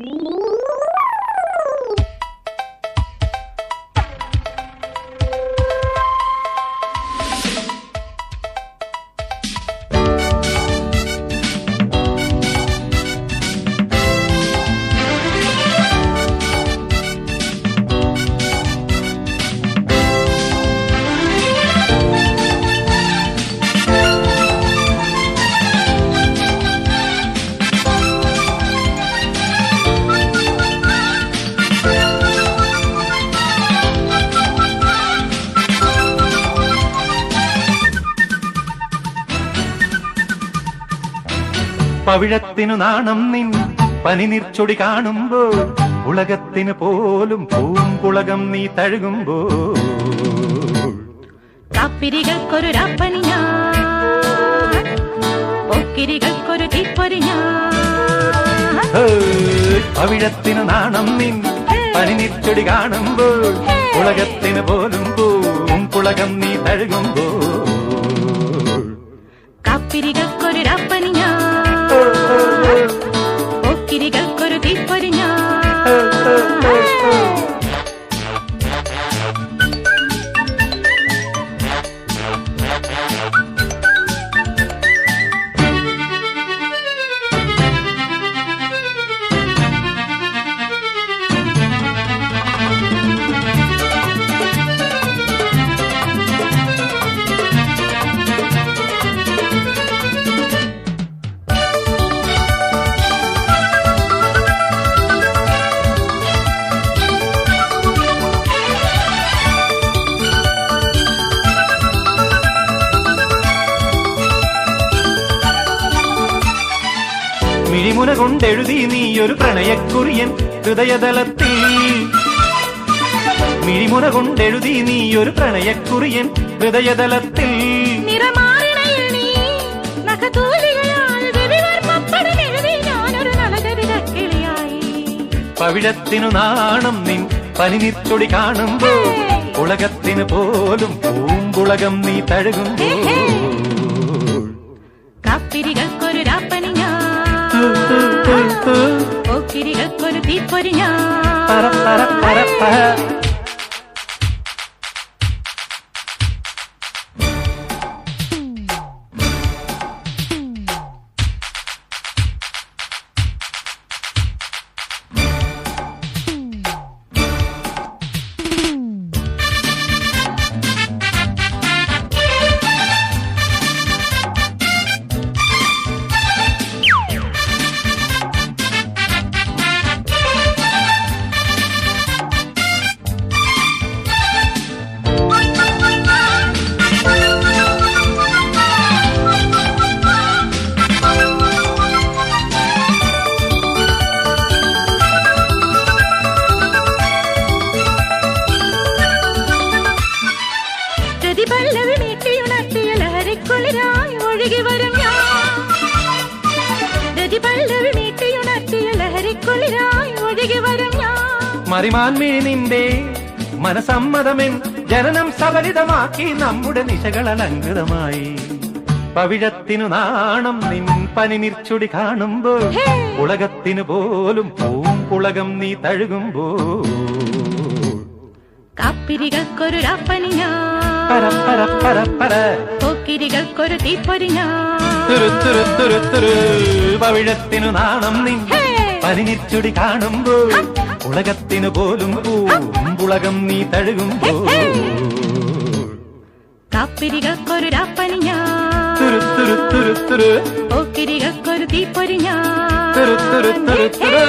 您 പവിഴത്തിനു നാണം നിൻ. പനിനിർച്ചൊടി കാണുമ്പോൾ ഉലകത്തിന് പോലും പൂമ്പുളകം നീ തഴുകുമ്പോൾ കാപ്പിരികൾക്കൊരു രാപ്പനി ഞാൻ. പോക്കിരികൾക്കൊരു തീപ്പൊരി ഞാൻ. പവിഴത്തിനു നാണം നിൻ. പനിനിർച്ചൊടി കാണുമ്പോൾ ഉലകത്തിന് പോലും പൂങ്കുളകം നീ തഴുകുമ്പോൾ കാപ്പിരികൾക്കൊരു രാപ്പനി ഞാൻ മിഴിമുന കൊണ്ടെഴുതി നീ ഒരു പ്രണയക്കുറിയൻ ഹൃദയതലത്തിൽ. മിഴിമുന കൊണ്ടെഴുതി നീ ഒരു പ്രണയക്കുറിയൻ ഹൃദയതലത്തിൽ. പവിഴത്തിനു നാണം നിൻ പനിനിത്തൊടി കാണുമ്പോൾ ഉലകത്തിന് പോലും പൂമ്പുളകം നീ തഴുകുമ്പോൾ. കാപ്പിരികൾക്കൊരു രാപ്പനി ഞാൻ പോക്കിരികൾക്കൊരു തീപ്പൊരി പര, പര, പര, ലഹരിക്കുളിരായി ഒഴുകി വരും ഞാൻ. മറിമാൻമിഴി നിന്റെ മനസമ്മതമെൻ ജനനം സബലിതമാക്കി നമ്മുടെ നിശകൾ അലങ്കൃതമായി പവിഴത്തിനു നാണം നിൻ പനിനിർച്ചൊടി കാണുമ്പോൾ കാണുമ്പോ ഉലകത്തിനു പോലും പൂമ്പുളകം നീ തഴുകുമ്പോൾ കാപ്പിരികൾക്കൊരു രാപ്പനി പോക്കിരികൾക്കൊരു തീപ്പൊരി പവിഴത്തിനു നാണം നിൻ ഹേ! കാണുമ്പോൾ ഉലകത്തിനു പോലും പൂമ്പുളകം നീ തഴുകുമ്പോൾ കാപ്പിരികൾക്കൊരു രാപ്പനി തുരു Yeah. തുരു തുരു